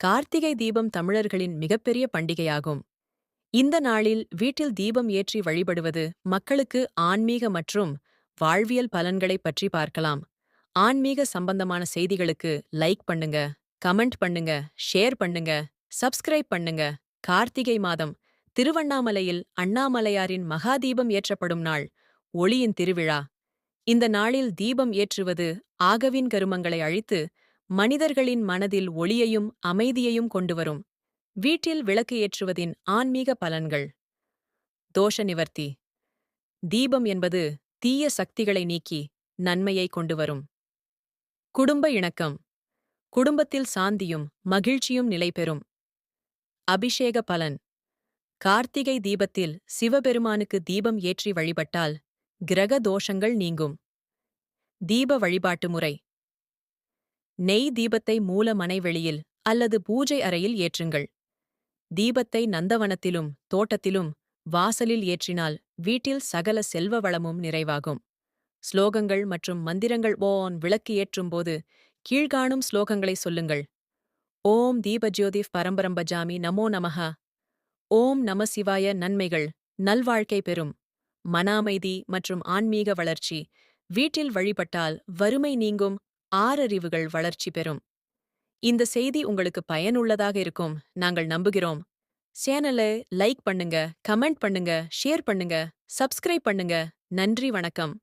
கார்த்திகை தீபம் தமிழர்களின் மிகப்பெரிய பண்டிகையாகும். இந்த நாளில் வீட்டில் தீபம் ஏற்றி வழிபடுவது மக்களுக்கு ஆன்மீக மற்றும் வாழ்வியல் பலன்களைப் பற்றி பார்க்கலாம். ஆன்மீக சம்பந்தமான செய்திகளுக்கு லைக் பண்ணுங்க கமெண்ட் பண்ணுங்க ஷேர் பண்ணுங்க சப்ஸ்கிரைப் பண்ணுங்க. கார்த்திகை மாதம் திருவண்ணாமலையில் அண்ணாமலையாரின் மகாதீபம் ஏற்றப்படும் நாள் ஒளியின் திருவிழா. இந்த நாளில் தீபம் ஏற்றுவது ஆகவின் கருமங்களை அழித்து மனிதர்களின் மனதில் ஒளியையும் அமைதியையும் கொண்டுவரும். வீட்டில் விளக்கு ஏற்றுவதின் ஆன்மீக பலன்கள். தோஷ நிவர்த்தி. தீபம் என்பது தீய சக்திகளை நீக்கி நன்மையை கொண்டுவரும். குடும்ப இணக்கம். குடும்பத்தில் சாந்தியும் மகிழ்ச்சியும் நிலைபெறும். அபிஷேக பலன். கார்த்திகை தீபத்தில் சிவபெருமானுக்கு தீபம் ஏற்றி வழிபட்டால் கிரக தோஷங்கள் நீங்கும். தீப வழிபாட்டு முறை. நெய் தீபத்தை மூல மனைவெளியில் அல்லது பூஜை அறையில் ஏற்றுங்கள். தீபத்தை நந்தவனத்திலும் தோட்டத்திலும் வாசலில் ஏற்றினால் வீட்டில் சகல செல்வ வளமும் நிறைவாகும். ஸ்லோகங்கள் மற்றும் மந்திரங்கள் ஓன் விளக்கு ஏற்றும்போது கீழ்காணும் ஸ்லோகங்களை சொல்லுங்கள். ஓம் தீபஜோதி பரம்பரம்பஜாமி நமோ நமஹ. ஓம் நம சிவாய நன்மைகள். நல்வாழ்க்கை பெறும். மன அமைதி மற்றும் ஆன்மீக வளர்ச்சி. வீட்டில் வழிபட்டால் வறுமை நீங்கும். ஆறறிவுகள் வளர்ச்சி பெறும். இந்த செய்தி உங்களுக்கு பயனுள்ளதாக இருக்கும். நாங்கள் நம்புகிறோம். சேனலை லைக் பண்ணுங்க கமெண்ட் பண்ணுங்க ஷேர் பண்ணுங்க சப்ஸ்கிரைப் பண்ணுங்க. நன்றி வணக்கம்.